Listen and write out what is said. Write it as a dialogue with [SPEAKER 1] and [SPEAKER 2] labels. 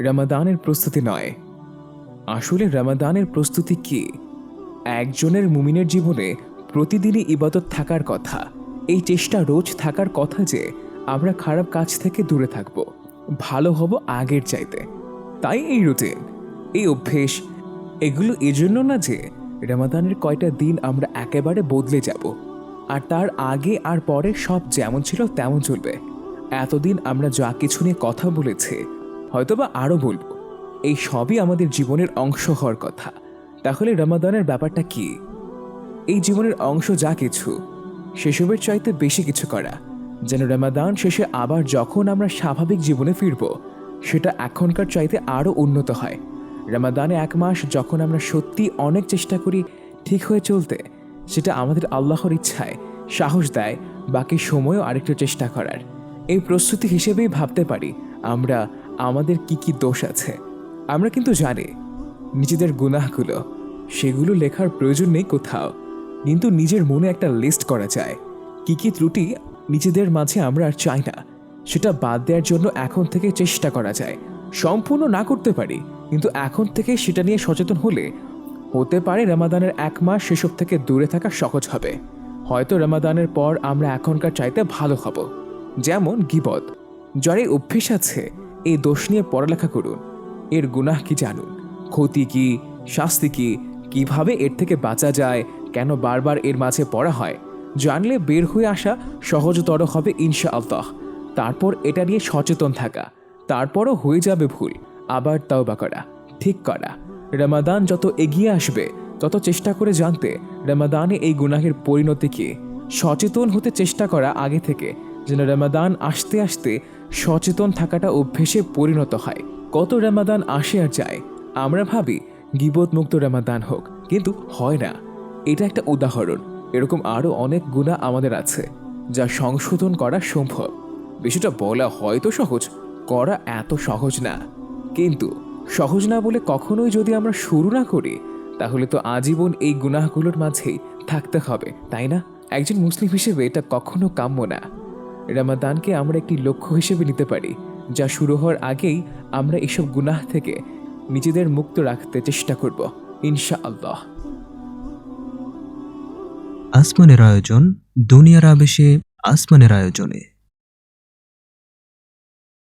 [SPEAKER 1] রামাদানের প্রস্তুতি নয়। আসলে রামাদানের প্রস্তুতি কি? একজনের মুমিনের জীবনে প্রতিদিনই ইবাদত থাকার কথা। এই চেষ্টা রোজ থাকার কথা যে আমরা খারাপ কাজ থেকে দূরে থাকব। ভালো হব আগের চাইতে। তাই এই রুটিন, এই অভ্যেস, এগুলো এজন্য না যে রামাদানের কয়টা দিন আমরা একেবারে বদলে যাব। আর তার আগে আর পরে সব যেমন ছিল তেমন চলবে। এতদিন আমরা যা কিছু নিয়ে কথা বলেছি হয়তোবা আরও বলব এই সবই আমাদের জীবনের অংশ হওয়ার কথা। তাহলে রমাদানের ব্যাপারটা কি? এই জীবনের অংশ যা কিছু সেসবের চাইতে বেশি কিছু করা। যেন রমাদান শেষে আবার যখন আমরা স্বাভাবিক জীবনে ফিরব, সেটা এখনকার চাইতে আরও উন্নত হয়। রমাদানে এক মাস যখন আমরা সত্যি অনেক চেষ্টা করি ঠিক হয়ে চলতে, সেটা আমাদের আল্লাহর ইচ্ছায় সাহস দেয়, বাকি সময়ও আরেকটু চেষ্টা করার। এই প্রস্তুতি হিসেবেই ভাবতে পারি, আমরা আমাদের কি কি দোষ আছে? আমরা কিন্তু জানি। নিজেদের গুনাহগুলো, সেগুলো লেখার প্রয়োজন নেই কোথাও। কিন্তু নিজের মনে একটা লিস্ট করা যায়। কি কি ত্রুটি নিজেদের মাঝে আমরা আর চাই না। সেটা বাদ দেওয়ার জন্য এখন থেকে চেষ্টা করা যায়। সম্পূর্ণ না করতে পারি, কিন্তু এখন থেকে সেটা নিয়ে সচেতন হলে হতে পারে রামাদানের এক মাস সেসব থেকে দূরে থাকা সহজ হবে। হয়তো রামাদানের পর আমরা এখনকার চাইতে ভালো হব। যেমন গিবদ যার অভ্যেস আছে এই দোষ নিয়ে পড়ালেখা করুন। এর গুনাহ কি জানুন? ক্ষতি কি? শাস্তি কি? কীভাবে এর থেকে বাঁচা যায়? কেন বারবার এর মাঝে পড়া হয়? জানলে বের হয়ে আসা সহজতর হবে ইনশা আল্লাহ তারপর এটা নিয়ে সচেতন থাকা। তারপরও হয়ে যাবে ভুল। আবার তাওবা করা, ঠিক করা। রামাদান যত এগিয়ে আসবে, তত চেষ্টা করে জানতে রামাদানে এই গুনাহের পরিণতি কি। সচেতন হতে চেষ্টা করা আগে থেকে, যেন রামাদান আসতে আসতে সচেতন থাকাটা অভ্যেসে পরিণত হয়। কত রামাদান আসে আর যায়, আমরা ভাবি গিবত মুক্ত রামাদান হোক, কিন্তু হয় না। এটা একটা উদাহরণ। এরকম আরও অনেক গুণা আমাদের আছে, যা সংশোধন করা সম্ভব। বিষয়টা বলা হয়তো সহজ, করা এত সহজ না। কিন্তু সহজ না বলে কখনোই যদি আমরা শুরু না করি, তাহলে তো আজীবন এই গুনাহগুলোর মাঝেই থাকতে হবে, তাই না? একজন মুসলিম হিসেবে এটা কখনো কাম্য না। রামাদানকে আমরা একটি লক্ষ্য হিসেবে নিতে পারি, যা শুরু হওয়ার আগেই আমরা এসব গুনাহ থেকে নিজেদের মুক্ত রাখতে চেষ্টা করব ইনশা আল্লাহ
[SPEAKER 2] আসমানের আয়োজন দুনিয়ার আবেশে আসমানের আয়োজনে।